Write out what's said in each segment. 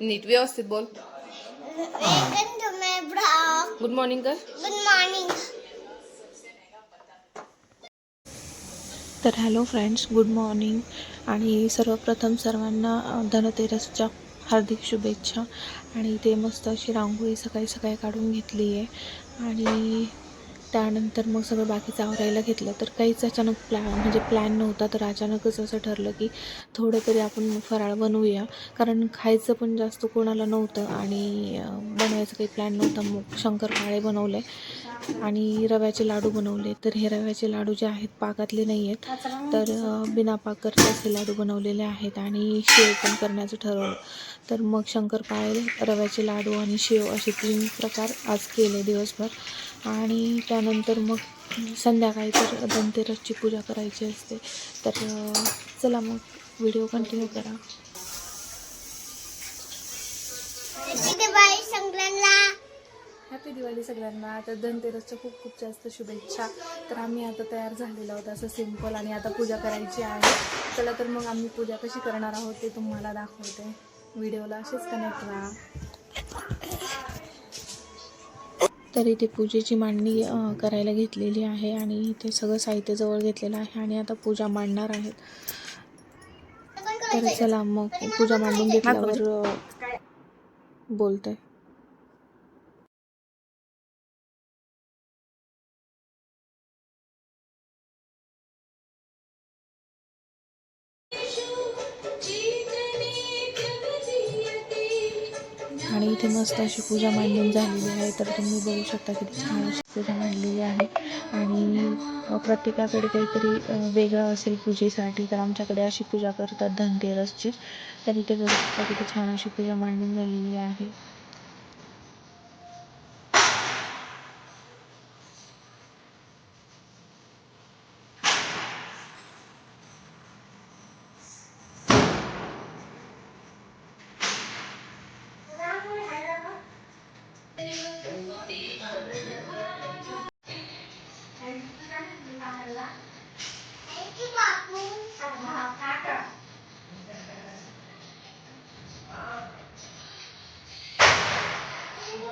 नीट व्यवस्थित बोल. Good morning कर Good morning. तर हॅलो फ्रेंड्स गुड मॉर्निंग आणि सर्वप्रथम सर्वांना धनतेरसच्या हार्दिक शुभेच्छा. आणि ते मस्त अशी रांगोळी सकाळी सकाळी काढून घेतली आहे आणि त्यानंतर मग सगळं बाकीचं आवरायला घेतलं. तर काहीच अचानक प्लॅ म्हणजे प्लॅन नव्हता तर अचानकच असं ठरलं की थोडं तरी आपण फराळ बनवूया. कारण खायचं पण जास्त कोणाला नव्हतं आणि बनवायचं काही प्लॅन नव्हता. मग शंकरपाळे बनवले आणि रव्याचे लाडू बनवले. तर हे रव्याचे लाडू जे आहेत पाकातले नाही आहेत तर बिना पाक असे लाडू बनवलेले आहेत आणि शेव पण करण्याचं ठरवलं. तर मग शंकरपाळे रव्याचे लाडू आणि शेव असे तीन प्रकार आज केले दिवसभर. आणि त्यानंतर मग संध्याकाळी तर धनतेरसची पूजा करायची असते. तर चला मग व्हिडिओ कंटिन्यू करा. Happy दिवाळी सगळ्यांना. हॅपी दिवाळी सगळ्यांना. तर धनतेरसच्या खूप खूप जास्त शुभेच्छा. तर आम्ही आता तयार झालेलो आहोत असं सिंपल आणि आता पूजा करायची आहे. चला तर मग आम्ही पूजा कशी करणार आहोत ते तुम्हाला दाखवते. व्हिडिओला असेच कनेक्ट राहा तर इथे पूजेची मांडणी करायला घेतलेली आहे आणि इथे सगळं साहित्य जवळ घेतलेलं आहे आणि आता पूजा मांडणार आहेत. तर चला मग पूजा मांडून घेतल्यावर बोलते. इथे मस्त अशी पूजा मांडून झालेली आहे. तर तुम्ही बघू शकता किती छान अशी पूजा मांडलेली आहे. आणि प्रत्येकाकडे काहीतरी वेगळं असेल पूजेसाठी तर आमच्याकडे अशी पूजा करतात धनतेरसची. तर इथे बघू शकता किती छान अशी पूजा मांडून झालेली आहे.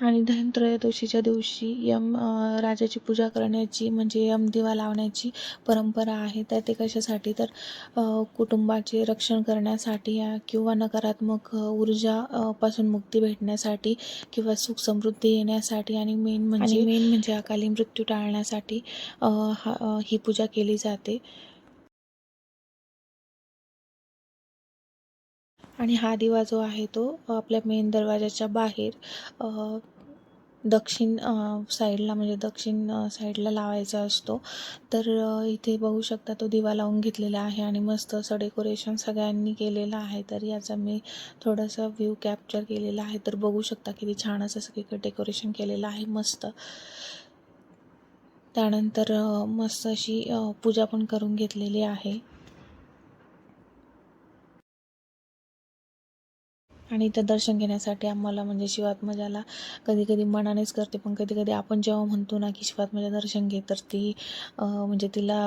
आणि धनत्रयोदशीच्या दिवशी यम राजाची पूजा करण्याची म्हणजे यम दिवा लावण्याची परंपरा आहे तर ते कशासाठी? तर कुटुंबाचे रक्षण करण्यासाठी किंवा नकारात्मक ऊर्जा पासून मुक्ती भेटण्यासाठी किंवा सुख समृद्धी येण्यासाठी आणि मेन म्हणजे मेन म्हणजे अकाली मृत्यू टाळण्यासाठी हा- ही पूजा केली जाते. आणि हा दिवा जो आहे तो आपल्या मेन दरवाजाच्या बाहेर दक्षिण साईडला म्हणजे दक्षिण साईडला लावायचा असतो. तर इथे बघू शकता तो दिवा लावून घेतलेला आहे आणि मस्त असं डेकोरेशन सगळ्यांनी केलेलं आहे. तर याचा मी थोडासा व्ह्यू कॅप्चर केलेला आहे. तर बघू शकता किती छान असं सगळीकडे डेकोरेशन केलेलं आहे. मस्त. त्यानंतर मस्त अशी पूजा पण करून घेतलेली आहे. आणि इथं दर्शन घेण्यासाठी आम्हाला म्हणजे शिवात्मजाला कधी कधी मनानेच करते. पण कधी कधी आपण जेव्हा म्हणतो ना की शिवात्मजा दर्शन घे तर ती म्हणजे तिला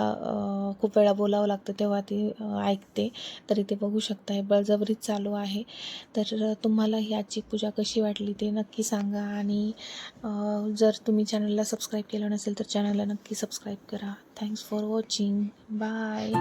खूप वेळा बोलावं लागतं तेव्हा ती ऐकते. तर इथे बघू शकता हे बळजबरीच चालू आहे. तर तुम्हाला ही आजची पूजा कशी वाटली ते नक्की सांगा. आणि जर तुम्ही चॅनलला सबस्क्राईब केलं नसेल तर चॅनलला नक्की सबस्क्राईब करा. Thanks for watching bye